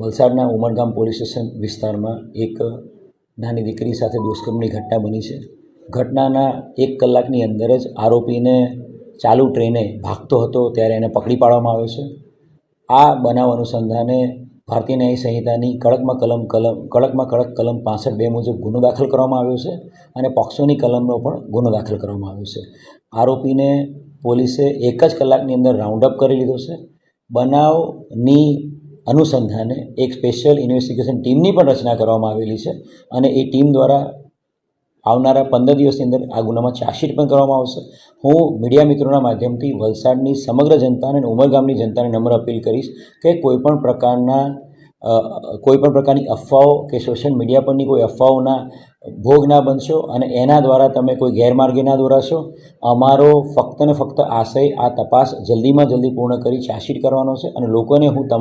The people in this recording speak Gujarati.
વલસાડના ઉમરગામ પોલીસ સ્ટેશન વિસ્તારમાં એક નાની દીકરી સાથે દુષ્કર્મની ઘટના બની છે. ઘટનાના એક કલાકની અંદર જ આરોપીને ચાલુ ટ્રેને ભાગતો હતો, ત્યારે એને પકડી પાડવામાં આવ્યો છે. આ બનાવ અનુસંધાને ભારતીય ન્યાય સંહિતાની કડકમાં કલમ કલમ, કડકમાં કડક કલમ પાસઠ બે મુજબ ગુનો દાખલ કરવામાં આવ્યો છે અને પોક્સોની કલમનો પણ ગુનો દાખલ કરવામાં આવ્યો છે. આરોપીને પોલીસે એક જ કલાકની અંદર રાઉન્ડ અપ કરી લીધો છે. બનાવની અનુસંધાને એક સ્પેશિયલ ઇન્વેસ્ટિગેશન ટીમની પણ રચના કરવામાં આવેલી છે અને એ ટીમ દ્વારા આવનારા પંદર દિવસની અંદર આ ગુનામાં ચાર્જશીટ પણ કરવામાં આવશે. હું મીડિયા મિત્રોના માધ્યમથી વલસાડની સમગ્ર જનતાને અને ઉમરગામની જનતાને નમ્ર અપીલ કરીશ કે કોઈપણ પ્રકારના કોઈપણ પ્રકારની અફવાઓ કે સોશિયલ મીડિયા પરની કોઈ અફવાઓના ભોગ ના બનશો અને એના દ્વારા તમે કોઈ ગેરમાર્ગે ના દોરાશો, અમારો ફક્ત ને ફક્ત આશય, આ તપાસ જલ્દીમાં જલ્દી પૂર્ણ કરી ચાર્જશીટ કરવાનો છે અને લોકોને હું